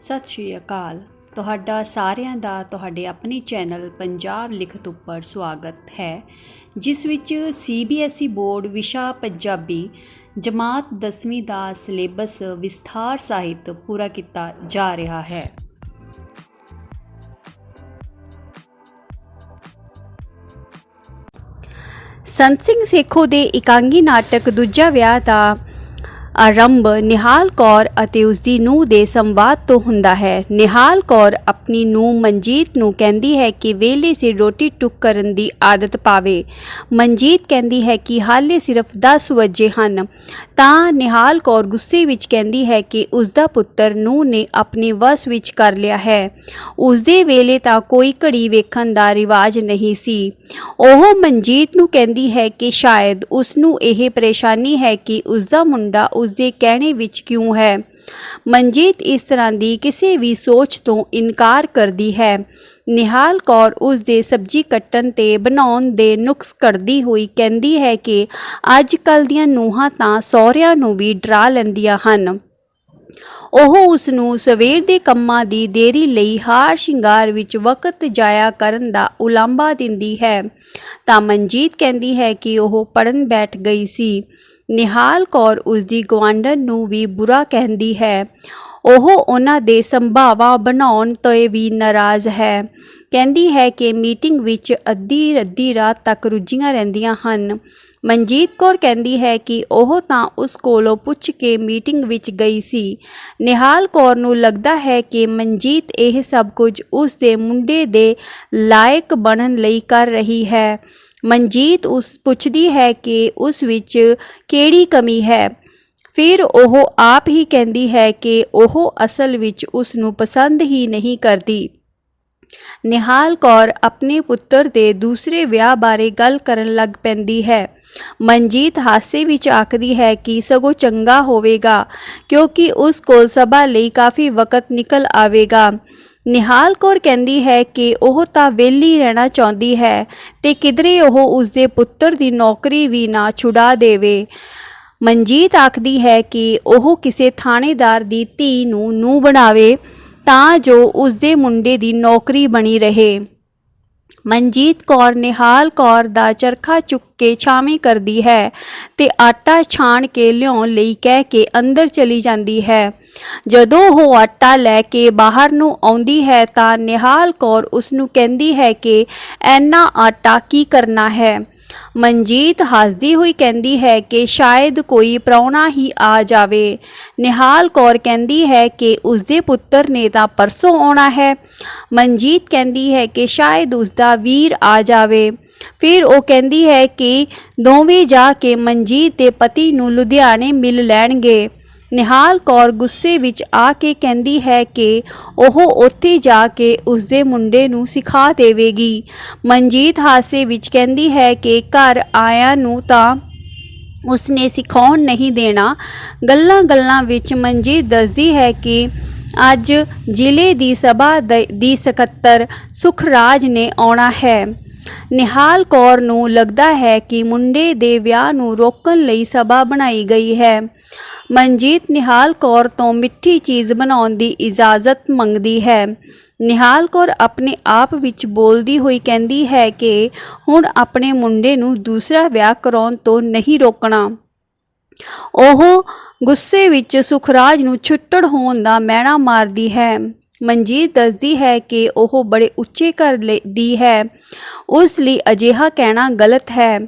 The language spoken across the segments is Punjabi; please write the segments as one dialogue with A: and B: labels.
A: ਸਤਿ ਸ਼੍ਰੀ ਅਕਾਲ। ਤੁਹਾਡਾ ਸਾਰਿਆਂ ਦਾ ਤੁਹਾਡੇ ਆਪਣੇ ਚੈਨਲ ਪੰਜਾਬ ਲਿਖਤ ਉੱਪਰ ਸਵਾਗਤ ਹੈ, ਜਿਸ ਵਿੱਚ ਸੀਬੀਐਸਈ ਬੋਰਡ ਵਿਸ਼ਾ ਪੰਜਾਬੀ ਜਮਾਤ 10ਵੀਂ ਦਾ ਸਿਲੇਬਸ ਵਿਸਥਾਰ ਸਾਹਿਤ ਪੂਰਾ ਕੀਤਾ ਜਾ ਰਿਹਾ ਹੈ। ਸੰਤ ਸਿੰਘ ਸੇਖੋ ਦੇ ਇਕਾਂਗੀ ਨਾਟਕ ਦੂਜਾ ਵਿਆਹ ਦਾ ਆਰੰਭ ਨਿਹਾਲ ਕੌਰ ਅਤੇ ਉਸ ਦੀ ਨੂੰਹ ਦੇ ਸੰਵਾਦ ਤੋਂ ਹੁੰਦਾ ਹੈ। ਨਿਹਾਲ ਕੌਰ ਆਪਣੀ ਨੂੰਹ ਮਨਜੀਤ ਨੂੰ ਕਹਿੰਦੀ ਹੈ ਕਿ ਵੇਲੇ ਸਿਰ ਰੋਟੀ ਟੁੱਕ ਕਰਨ ਦੀ ਆਦਤ ਪਾਵੇ। ਮਨਜੀਤ ਕਹਿੰਦੀ ਹੈ ਕਿ ਹਾਲੇ ਸਿਰਫ 10 ਵਜੇ ਹਨ। ਤਾਂ ਨਿਹਾਲ ਕੌਰ ਗੁੱਸੇ ਵਿੱਚ ਕਹਿੰਦੀ ਹੈ ਕਿ ਉਸ ਦਾ ਪੁੱਤਰ ਨੂੰਹ ਨੇ ਆਪਣੇ ਵਸ ਵਿੱਚ ਕਰ ਲਿਆ ਹੈ। ਉਸ ਦੇ ਵੇਲੇ ਤਾਂ ਕੋਈ ਘੜੀ ਵੇਖਣ ਦਾ ਰਿਵਾਜ ਨਹੀਂ ਸੀ। ਉਹ ਮਨਜੀਤ ਨੂੰ ਕਹਿੰਦੀ ਹੈ ਕਿ ਸ਼ਾਇਦ ਉਸ ਨੂੰ ਇਹ ਪਰੇਸ਼ਾਨੀ ਹੈ ਕਿ ਉਸ ਦਾ ਮੁੰਡਾ ਉਸ ਦੇ ਕਹਿਣੇ ਵਿੱਚ ਕਿਉਂ ਹੈ? ਮਨਜੀਤ ਇਸ ਤਰ੍ਹਾਂ ਦੀ ਕਿਸੇ ਵੀ ਸੋਚ ਤੋਂ ਇਨਕਾਰ ਕਰਦੀ ਹੈ। ਨਿਹਾਲ ਕੌਰ ਉਸ ਦੇ ਸਬਜ਼ੀ ਕੱਟਣ ਤੇ ਬਣਾਉਣ ਦੇ ਨੁਕਸ ਕਰਦੀ ਹੋਈ ਕਹਿੰਦੀ ਹੈ ਕਿ ਅੱਜ ਕੱਲ ਦੀਆਂ ਨੂੰਹਾਂ ਤਾਂ ਸਹੁਰਿਆਂ ਨੂੰ ਵੀ ਡਰਾ ਲੈਂਦੀਆਂ ਹਨ। ਉਹ ਉਸ ਨੂੰ ਸਵੇਰ ਦੇ ਕੰਮਾਂ ਦੀ ਦੇਰੀ ਲਈ ਹਾਰ ਸ਼ਿੰਗਾਰ ਵਿੱਚ ਵਕਤ ਜਾਇਆ ਕਰਨ ਦਾ ਉਲਾਂਭਾ ਦਿੰਦੀ ਹੈ। ਤਾਂ ਮਨਜੀਤ ਕਹਿੰਦੀ ਹੈ ਕਿ ਉਹ ਪੜਨ ਬੈਠ ਗਈ ਸੀ। ਨਿਹਾਲ ਕੌਰ ਉਸ ਦੀ ਗਵਾਂਢਣ ਨੂੰ ਵੀ ਬੁਰਾ ਕਹਿੰਦੀ ਹੈ। ਉਹ ਉਹਨਾਂ ਦੇ ਸੰਭਾਵਾ ਬਣਾਉਣ ਤੋਂ ਵੀ ਨਾਰਾਜ਼ ਹੈ। ਕਹਿੰਦੀ ਹੈ ਕਿ ਮੀਟਿੰਗ ਵਿੱਚ ਅੱਧੀ ਅੱਧੀ ਰਾਤ ਤੱਕ ਰੁੱਝੀਆਂ ਰਹਿੰਦੀਆਂ ਹਨ। ਮਨਜੀਤ ਕੌਰ ਕਹਿੰਦੀ ਹੈ ਕਿ ਉਹ ਤਾਂ ਉਸ ਕੋਲੋਂ ਪੁੱਛ ਕੇ ਮੀਟਿੰਗ ਵਿੱਚ ਗਈ ਸੀ। ਨਿਹਾਲ ਕੌਰ ਨੂੰ ਲੱਗਦਾ ਹੈ ਕਿ ਮਨਜੀਤ ਇਹ ਸਭ ਕੁਝ ਉਸ ਦੇ ਮੁੰਡੇ ਦੇ ਲਾਇਕ ਬਣਨ ਲਈ ਕਰ ਰਹੀ ਹੈ। ਮਨਜੀਤ ਉਸ ਪੁੱਛਦੀ ਹੈ ਕਿ ਉਸ ਵਿੱਚ ਕਿਹੜੀ ਕਮੀ ਹੈ। ਫਿਰ ਉਹ ਆਪ ਹੀ ਕਹਿੰਦੀ ਹੈ ਕਿ ਉਹ ਅਸਲ ਵਿੱਚ ਉਸ ਨੂੰ ਪਸੰਦ ਹੀ ਨਹੀਂ ਕਰਦੀ। ਨਿਹਾਲ ਕੌਰ ਆਪਣੇ ਪੁੱਤਰ ਦੇ ਦੂਸਰੇ ਵਿਆਹ ਬਾਰੇ ਗੱਲ ਕਰਨ ਲੱਗ ਪੈਂਦੀ ਹੈ। ਮਨਜੀਤ ਹਾਸੇ ਵਿੱਚ ਆਖਦੀ ਹੈ ਕਿ ਸਗੋਂ ਚੰਗਾ ਹੋਵੇਗਾ, ਕਿਉਂਕਿ ਉਸ ਕੋਲ ਸਭਾ ਲਈ ਕਾਫੀ ਵਕਤ ਨਿਕਲ ਆਵੇਗਾ। ਨਿਹਾਲ ਕੌਰ ਕਹਿੰਦੀ ਹੈ ਕਿ ਉਹ ਤਾਂ ਵਿਹਲੀ ਰਹਿਣਾ ਚਾਹੁੰਦੀ ਹੈ ਤੇ ਕਿਧਰੇ ਉਹ ਉਸ ਦੇ ਪੁੱਤਰ ਦੀ ਨੌਕਰੀ ਵੀ ਨਾ ਛੁਡਾ ਦੇਵੇ। ਮਨਜੀਤ ਆਖਦੀ ਹੈ ਕਿ ਉਹ ਕਿਸੇ ਥਾਣੇਦਾਰ ਦੀ ਧੀ ਨੂੰ ਨੂੰ ਬਣਾਵੇ ਤਾਂ ਜੋ ਉਸਦੇ ਮੁੰਡੇ ਦੀ ਨੌਕਰੀ ਬਣੀ ਰਹੇ। ਮਨਜੀਤ ਕੌਰ ਨਿਹਾਲ ਕੌਰ ਦਾ ਚਰਖਾ ਚੁੱਕ ਕੇ ਛਾਵੇਂ ਕਰਦੀ ਹੈ ਤੇ ਆਟਾ ਛਾਣ ਕੇ ਲਿਆਉਣ ਲਈ ਕਹਿ ਕੇ ਅੰਦਰ ਚਲੀ ਜਾਂਦੀ ਹੈ। ਜਦੋਂ ਉਹ ਆਟਾ ਲੈ ਕੇ ਬਾਹਰ ਨੂੰ ਆਉਂਦੀ ਹੈ ਤਾਂ ਨਿਹਾਲ ਕੌਰ ਉਸ ਨੂੰ ਕਹਿੰਦੀ ਹੈ ਕਿ ਐਨਾ ਆਟਾ ਕੀ ਕਰਨਾ ਹੈ? ਮਨਜੀਤ ਹੱਸਦੀ ਹੋਈ ਕਹਿੰਦੀ ਹੈ ਕਿ ਸ਼ਾਇਦ ਕੋਈ ਪ੍ਰਾਹੁਣਾ ਹੀ ਆ ਜਾਵੇ। ਨਿਹਾਲ ਕੌਰ ਕਹਿੰਦੀ ਹੈ ਕਿ ਉਸਦੇ ਪੁੱਤਰ ਨੇ ਤਾਂ ਪਰਸੋਂ ਆਉਣਾ ਹੈ। ਮਨਜੀਤ ਕਹਿੰਦੀ ਹੈ ਕਿ ਸ਼ਾਇਦ ਉਸਦਾ ਵੀਰ ਆ ਜਾਵੇ। ਫਿਰ ਉਹ ਕਹਿੰਦੀ ਹੈ ਕਿ ਦੋਵੇਂ ਜਾ ਕੇ ਮਨਜੀਤ ਦੇ ਪਤੀ ਨੂੰ ਲੁਧਿਆਣੇ ਮਿਲ ਲੈਣਗੇ। ਨਿਹਾਲ ਕੌਰ ਗੁੱਸੇ ਵਿੱਚ ਆ ਕੇ ਕਹਿੰਦੀ ਹੈ ਕਿ ਉਹ ਉੱਥੇ ਜਾ ਕੇ ਉਸਦੇ ਮੁੰਡੇ ਨੂੰ ਸਿਖਾ ਦੇਵੇਗੀ। ਮਨਜੀਤ ਹਾਸੇ ਵਿੱਚ ਕਹਿੰਦੀ ਹੈ ਕਿ ਘਰ ਆਇਆ ਨੂੰ ਤਾਂ ਉਸਨੇ ਸਿਖਾਉਣ ਨਹੀਂ ਦੇਣਾ। ਗੱਲਾਂ-ਗੱਲਾਂ ਵਿੱਚ ਮਨਜੀਤ ਦੱਸਦੀ ਹੈ ਕਿ ਅੱਜ ਜ਼ਿਲ੍ਹੇ ਦੀ ਸਭਾ ਦ- ਦੀ ਸਕੱਤਰ ਸੁਖਰਾਜ ਨੇ ਆਉਣਾ ਹੈ। ਨਿਹਾਲ ਕੌਰ ਨੂੰ ਲੱਗਦਾ ਹੈ ਕਿ ਮੁੰਡੇ ਦੇ ਵਿਆਹ ਨੂੰ ਰੋਕਣ ਲਈ ਸਭਾ ਬਣਾਈ ਗਈ ਹੈ। ਮਨਜੀਤ ਨਿਹਾਲ ਕੌਰ ਤੋਂ ਮਿੱਠੀ ਚੀਜ਼ ਬਣਾਉਣ ਦੀ ਇਜਾਜ਼ਤ ਮੰਗਦੀ ਹੈ। ਨਿਹਾਲ ਕੌਰ ਆਪਣੇ ਆਪ ਵਿੱਚ ਬੋਲਦੀ ਹੋਈ ਕਹਿੰਦੀ ਹੈ ਕਿ ਹੁਣ ਆਪਣੇ ਮੁੰਡੇ ਨੂੰ ਦੂਸਰਾ ਵਿਆਹ ਕਰਾਉਣ ਤੋਂ ਨਹੀਂ ਰੋਕਣਾ। ਉਹ ਗੁੱਸੇ ਵਿੱਚ ਸੁਖਰਾਜ ਨੂੰ ਛੁੱਟੜ ਹੋਣ ਦਾ ਮਹਿਣਾ ਮਾਰਦੀ ਹੈ। ਮਨਜੀਤ ਦੱਸਦੀ ਹੈ ਕਿ ਉਹ ਬੜੇ ਉੱਚੇ ਘਰ ਲਈ- ਦੀ ਹੈ। ਉਸ ਲਈ ਅਜਿਹਾ ਕਹਿਣਾ ਗਲਤ ਹੈ।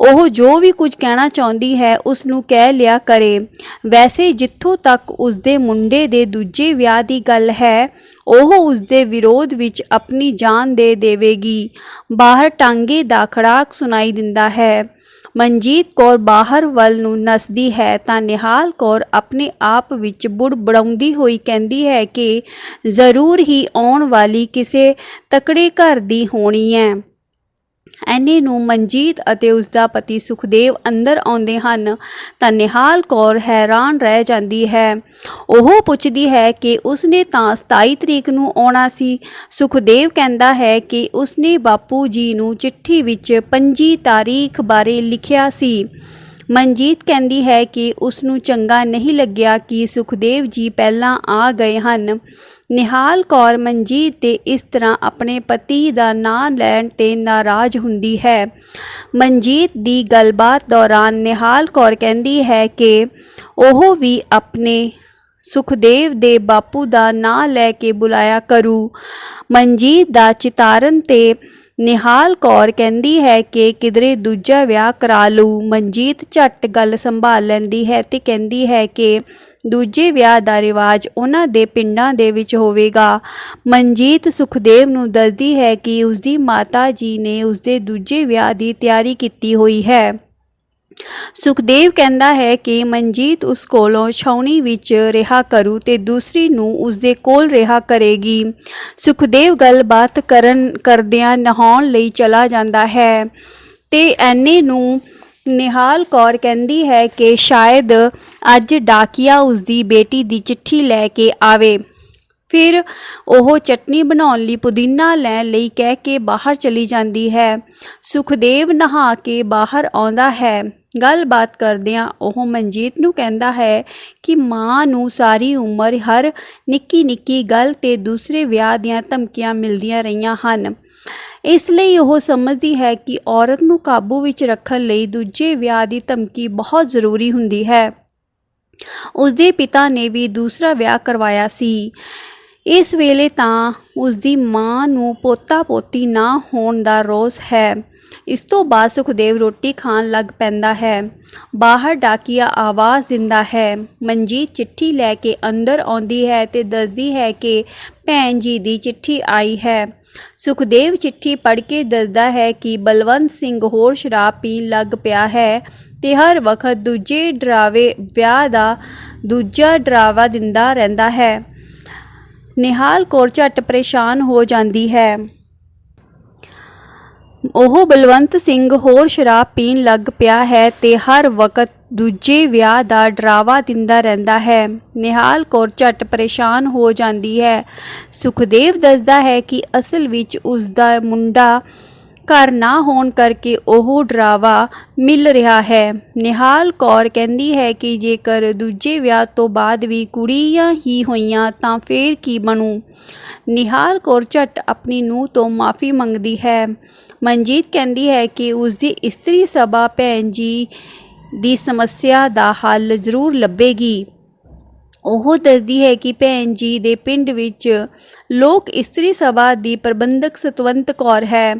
A: ਉਹ ਜੋ ਵੀ ਕੁਝ ਕਹਿਣਾ ਚਾਹੁੰਦੀ ਹੈ, ਉਸ ਨੂੰ ਕਹਿ ਲਿਆ ਕਰੇ। ਵੈਸੇ ਜਿੱਥੋਂ ਤੱਕ ਉਸ ਦੇ ਮੁੰਡੇ ਦੇ ਦੂਜੇ ਵਿਆਹ ਦੀ ਗੱਲ ਹੈ, ਉਹ ਉਸ ਦੇ ਵਿਰੋਧ ਵਿੱਚ ਆਪਣੀ ਜਾਨ ਦੇ ਦੇਵੇਗੀ। ਬਾਹਰ ਟਾਂਗੇ ਦਾ ਖੜਾਕ ਸੁਣਾਈ ਦਿੰਦਾ ਹੈ। ਮਨਜੀਤ ਕੌਰ ਬਾਹਰ ਵੱਲ ਨੂੰ ਨਸਦੀ ਹੈ ਤਾਂ ਨਿਹਾਲ ਕੌਰ ਆਪਣੇ ਆਪ ਵਿੱਚ ਬੁੜਬੜਾਉਂਦੀ ਹੋਈ ਕਹਿੰਦੀ ਹੈ ਕਿ ਜ਼ਰੂਰ ਹੀ ਆਉਣ ਵਾਲੀ ਕਿਸੇ ਤਕੜੇ ਘਰ ਦੀ ਹੋਣੀ ਹੈ। ਐਨੇ ਨੂੰ ਮਨਜੀਤ ਅਤੇ ਉਸ ਦਾ ਪਤੀ ਸੁਖਦੇਵ ਅੰਦਰ ਆਉਂਦੇ ਹਨ ਤਾਂ ਨਿਹਾਲ ਕੌਰ ਹੈਰਾਨ ਰਹਿ ਜਾਂਦੀ ਹੈ। ਉਹ ਪੁੱਛਦੀ ਹੈ ਕਿ ਉਸਨੇ ਤਾਂ 27 ਤਰੀਕ ਨੂੰ ਆਉਣਾ ਸੀ। ਸੁਖਦੇਵ ਕਹਿੰਦਾ ਹੈ ਕਿ ਉਸਨੇ ਬਾਪੂ ਜੀ ਨੂੰ ਚਿੱਠੀ ਵਿੱਚ 25 ਤਾਰੀਖ ਬਾਰੇ ਲਿਖਿਆ ਸੀ। ਮਨਜੀਤ ਕਹਿੰਦੀ ਹੈ ਕਿ ਉਸ ਨੂੰ ਚੰਗਾ ਨਹੀਂ ਲੱਗਿਆ ਕਿ ਸੁਖਦੇਵ ਜੀ ਪਹਿਲਾਂ ਆ ਗਏ ਹਨ। ਨਿਹਾਲ ਕੌਰ ਮਨਜੀਤ ਦੇ ਇਸ ਤਰ੍ਹਾਂ ਆਪਣੇ ਪਤੀ ਦਾ ਨਾਂ ਲੈਣ ਤੇ ਨਾਰਾਜ਼ ਹੁੰਦੀ ਹੈ। ਮਨਜੀਤ ਦੀ ਗੱਲਬਾਤ ਦੌਰਾਨ ਨਿਹਾਲ ਕੌਰ ਕਹਿੰਦੀ ਹੈ ਕਿ ਉਹ ਵੀ ਆਪਣੇ ਸੁਖਦੇਵ ਦੇ ਬਾਪੂ ਦਾ ਨਾਂ ਲੈ ਕੇ ਬੁਲਾਇਆ ਕਰੂ। ਮਨਜੀਤ ਦਾ ਚਿਤਾਰਨ ਤੇ ਨਿਹਾਲ ਕੌਰ ਕਹਿੰਦੀ ਹੈ ਕਿ ਕਿਧਰੇ ਦੂਜਾ ਵਿਆਹ ਕਰਾ ਲਊ, ਮਨਜੀਤ ਝੱਟ ਗੱਲ ਸੰਭਾਲ ਲੈਂਦੀ ਹੈ ਤੇ ਕਹਿੰਦੀ ਹੈ ਕਿ ਦੂਜੇ ਵਿਆਹ ਦਾ ਰਿਵਾਜ ਉਹਨਾਂ ਦੇ ਪਿੰਡਾਂ ਦੇ ਵਿੱਚ ਹੋਵੇਗਾ। ਮਨਜੀਤ ਸੁਖਦੇਵ ਨੂੰ ਦੱਸਦੀ ਹੈ ਕਿ ਉਸਦੀ ਮਾਤਾ ਜੀ ਨੇ ਉਸਦੇ ਦੂਜੇ ਵਿਆਹ ਦੀ ਤਿਆਰੀ ਕੀਤੀ ਹੋਈ ਹੈ। ਸੁਖਦੇਵ ਕਹਿੰਦਾ ਹੈ ਕਿ ਮਨਜੀਤ ਉਸ ਕੋਲੋਂ ਛਾਉਣੀ ਵਿੱਚ ਰਿਹਾ ਕਰੂ ਤੇ ਦੂਸਰੀ ਨੂੰ ਉਸ ਦੇ ਕੋਲ ਰਿਹਾ ਕਰੇਗੀ। ਸੁਖਦੇਵ ਗੱਲਬਾਤ ਕਰਨ ਕਰਦਿਆਂ ਨਹਾਉਣ ਲਈ ਚਲਾ ਜਾਂਦਾ ਹੈ ਤੇ ਐਨੇ ਨੂੰ ਨਿਹਾਲ ਕੌਰ ਕਹਿੰਦੀ ਹੈ ਕਿ ਸ਼ਾਇਦ ਅੱਜ ਡਾਕੀਆ ਉਸ ਦੀ ਬੇਟੀ ਦੀ ਚਿੱਠੀ ਲੈ ਕੇ ਆਵੇ। ਫਿਰ ਉਹ ਚਟਨੀ ਬਣਾਉਣ ਲਈ ਪੁਦੀਨਾ ਲੈਣ ਲਈ ਕਹਿ ਕੇ ਬਾਹਰ ਚਲੀ ਜਾਂਦੀ ਹੈ। ਸੁਖਦੇਵ ਨਹਾ ਕੇ ਬਾਹਰ ਆਉਂਦਾ ਹੈ। ਗੱਲਬਾਤ ਕਰਦਿਆਂ ਉਹ ਮਨਜੀਤ ਨੂੰ ਕਹਿੰਦਾ ਹੈ ਕਿ ਮਾਂ ਨੂੰ ਸਾਰੀ ਉਮਰ ਹਰ ਨਿੱਕੀ ਨਿੱਕੀ ਗੱਲ ਤੇ ਦੂਸਰੇ ਵਿਆਹ ਦੀਆਂ ਧਮਕੀਆਂ ਮਿਲਦੀਆਂ ਰਹੀਆਂ ਹਨ। ਇਸ ਲਈ ਉਹ ਸਮਝਦੀ ਹੈ ਕਿ ਔਰਤ ਨੂੰ ਕਾਬੂ ਵਿੱਚ ਰੱਖਣ ਲਈ ਦੂਜੇ ਵਿਆਹ ਦੀ ਧਮਕੀ ਬਹੁਤ ਜ਼ਰੂਰੀ ਹੁੰਦੀ ਹੈ। ਉਸਦੇ ਪਿਤਾ ਨੇ ਵੀ ਦੂਸਰਾ ਵਿਆਹ ਕਰਵਾਇਆ ਸੀ। ਇਸ ਵੇਲੇ ਤਾਂ ਉਸਦੀ ਮਾਂ ਨੂੰ ਪੋਤਾ ਪੋਤੀ ਨਾ ਹੋਣ ਦਾ ਰੋਸ ਹੈ। ਇਸ ਤੋਂ ਬਾਅਦ ਸੁਖਦੇਵ ਰੋਟੀ ਖਾਣ ਲੱਗ ਪੈਂਦਾ ਹੈ। ਬਾਹਰ ਡਾਕੀਆ ਆਵਾਜ਼ ਦਿੰਦਾ ਹੈ, ਮਨਜੀਤ, ਚਿੱਠੀ ਲੈ ਕੇ ਅੰਦਰ ਆਉਂਦੀ ਹੈ ਤੇ ਦੱਸਦੀ ਹੈ ਕਿ ਭੈਣ ਜੀ ਦੀ ਚਿੱਠੀ ਆਈ ਹੈ। ਸੁਖਦੇਵ ਚਿੱਠੀ ਪੜ੍ਹ ਕੇ ਦੱਸਦਾ ਹੈ ਕਿ ਬਲਵੰਤ ਸਿੰਘ ਹੋਰ ਸ਼ਰਾਬ ਪੀਣ ਲੱਗ ਪਿਆ ਹੈ ਤੇ ਹਰ ਵਕਤ ਦੂਜੇ ਡਰਾਵੇ ਵਿਆਹ ਦਾ ਦੂਜਾ ਡਰਾਵਾ ਦਿੰਦਾ ਰਹਿੰਦਾ ਹੈ। ਨਿਹਾਲ ਕੌਰ ਝੱਟ ਪਰੇਸ਼ਾਨ ਹੋ ਜਾਂਦੀ ਹੈ। ਉਹ ਬਲਵੰਤ ਸਿੰਘ ਹੋਰ ਸ਼ਰਾਬ ਪੀਣ ਲੱਗ ਪਿਆ ਹੈ ਤੇ ਹਰ ਵਕਤ ਦੂਜੇ ਵਿਆਹ ਦਾ ਡਰਾਵਾ ਦਿੰਦਾ ਰਹਿੰਦਾ ਹੈ। ਨਿਹਾਲ ਕੌਰ ਝੱਟ ਪਰੇਸ਼ਾਨ ਹੋ ਜਾਂਦੀ ਹੈ। ਸੁਖਦੇਵ ਦੱਸਦਾ ਹੈ ਕਿ ਅਸਲ ਵਿੱਚ ਉਸ ਦਾ ਮੁੰਡਾ ਘਰ ਨਾ ਹੋਣ ਕਰਕੇ ਉਹ ਡਰਾਵਾ ਮਿਲ ਰਿਹਾ ਹੈ। ਨਿਹਾਲ ਕੌਰ ਕਹਿੰਦੀ ਹੈ ਕਿ ਜੇਕਰ ਦੂਜੇ ਵਿਆਹ ਤੋਂ ਬਾਅਦ ਵੀ ਕੁੜੀਆਂ ਹੀ ਹੋਈਆਂ ਤਾਂ ਫੇਰ ਕੀ ਬਣੂ? ਨਿਹਾਲ ਕੌਰ ਝੱਟ ਆਪਣੀ ਨੂੰਹ ਤੋਂ ਮਾਫੀ ਮੰਗਦੀ ਹੈ। ਮਨਜੀਤ ਕਹਿੰਦੀ ਹੈ ਕਿ ਉਸ ਦੀ ਇਸਤਰੀ ਸਭਾ ਭੈਣ ਜੀ ਦੀ ਸਮੱਸਿਆ ਦਾ ਹੱਲ ਜ਼ਰੂਰ ਲੱਭੇਗੀ। ਉਹ ਦੱਸਦੀ ਹੈ ਕਿ ਭੈਣ ਜੀ ਦੇ ਪਿੰਡ ਵਿੱਚ ਲੋਕ ਇਸਤਰੀ ਸਭਾ ਦੀ ਪ੍ਰਬੰਧਕ ਸਤਵੰਤ ਕੌਰ ਹੈ।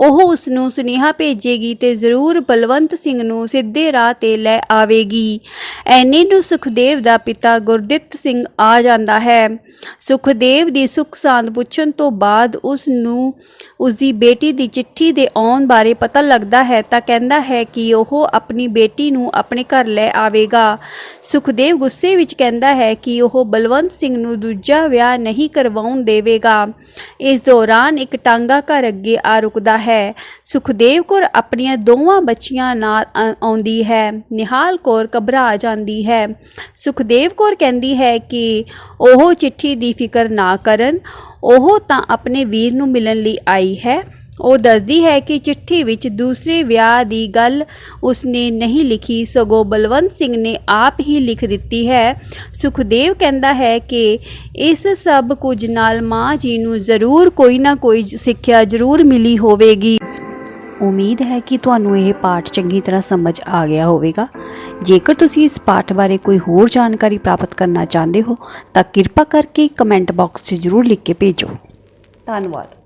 A: ਉਹ ਉਸ ਨੂੰ ਸੁਨੇਹਾ ਭੇਜੇਗੀ ਤੇ ਜ਼ਰੂਰ ਬਲਵੰਤ ਸਿੰਘ ਨੂੰ ਸਿੱਧੇ ਰਾਹ ਤੇ ਲੈ ਆਵੇਗੀ। ਐਨੇ ਨੂੰ ਸੁਖਦੇਵ ਦਾ ਪਿਤਾ ਗੁਰਦਿੱਤ ਸਿੰਘ ਆ ਜਾਂਦਾ ਹੈ। ਸੁਖਦੇਵ ਦੀ ਸੁਖ ਸਾਂਦ ਪੁੱਛਣ ਤੋਂ ਬਾਅਦ ਉਸ ਨੂੰ ਉਸ ਦੀ ਬੇਟੀ ਦੀ ਚਿੱਠੀ ਦੇ ਆਉਣ ਬਾਰੇ ਪਤਾ ਲੱਗਦਾ ਹੈ ਤਾਂ ਕਹਿੰਦਾ ਹੈ ਕਿ ਉਹ ਆਪਣੀ ਬੇਟੀ ਨੂੰ ਆਪਣੇ ਘਰ ਲੈ ਆਵੇਗਾ। ਸੁਖਦੇਵ ਗੁੱਸੇ ਵਿੱਚ ਕਹਿੰਦਾ ਹੈ ਕਿ ਉਹ ਬਲਵੰਤ ਸਿੰਘ ਨੂੰ ਦੂਜਾ ਵਿਆਹ ਨਹੀਂ ਕਰਵਾਉਣ ਦੇਵੇਗਾ। ਇਸ ਦੌਰਾਨ ਇੱਕ ਟਾਂਗਾ ਘਰ ਅੱਗੇ ਆ ਰੁਕਦਾ ਹੈ। ਸੁਖਦੇਵ ਕੌਰ ਆਪਣੀਆਂ ਦੋਵਾਂ ਬੱਚੀਆਂ ਨਾਲ ਆਉਂਦੀ ਹੈ। ਨਿਹਾਲ ਕੌਰ ਘਬਰਾ ਜਾਂਦੀ ਹੈ। ਸੁਖਦੇਵ ਕੌਰ ਕਹਿੰਦੀ ਹੈ ਕਿ ਉਹ ਚਿੱਠੀ ਦੀ ਫਿਕਰ ਨਾ ਕਰਨ। ਉਹ ਤਾਂ ਆਪਣੇ ਵੀਰ ਨੂੰ ਮਿਲਣ ਲਈ ਆਈ ਹੈ। ਉਹ ਦੱਸਦੀ ਹੈ ਕਿ ਚਿੱਠੀ ਵਿੱਚ ਦੂਸਰੇ ਵਿਆਹ ਦੀ ਗੱਲ ਉਸਨੇ ਨਹੀਂ ਲਿਖੀ, ਸਗੋਂ ਬਲਵੰਤ ਸਿੰਘ ਨੇ ਆਪ ਹੀ ਲਿਖ ਦਿੱਤੀ ਹੈ। ਸੁਖਦੇਵ ਕਹਿੰਦਾ ਹੈ ਕਿ ਇਸ ਸਭ ਕੁਝ ਨਾਲ ਮਾਂ ਜੀ ਨੂੰ ਜ਼ਰੂਰ ਕੋਈ ਨਾ ਕੋਈ ਸਿੱਖਿਆ ਜ਼ਰੂਰ ਮਿਲੀ ਹੋਵੇਗੀ। ਉਮੀਦ ਹੈ ਕਿ ਤੁਹਾਨੂੰ ਇਹ ਪਾਠ ਚੰਗੀ ਤਰ੍ਹਾਂ ਸਮਝ ਆ ਗਿਆ ਹੋਵੇਗਾ। ਜੇਕਰ ਤੁਸੀਂ ਇਸ ਪਾਠ ਬਾਰੇ ਕੋਈ ਹੋਰ ਜਾਣਕਾਰੀ ਪ੍ਰਾਪਤ ਕਰਨਾ ਚਾਹੁੰਦੇ ਹੋ, ਤਾਂ ਕਿਰਪਾ ਕਰਕੇ ਕਮੈਂਟ ਬਾਕਸ 'ਚ ਜ਼ਰੂਰ ਲਿਖ ਕੇ ਭੇਜੋ। ਧੰਨਵਾਦ।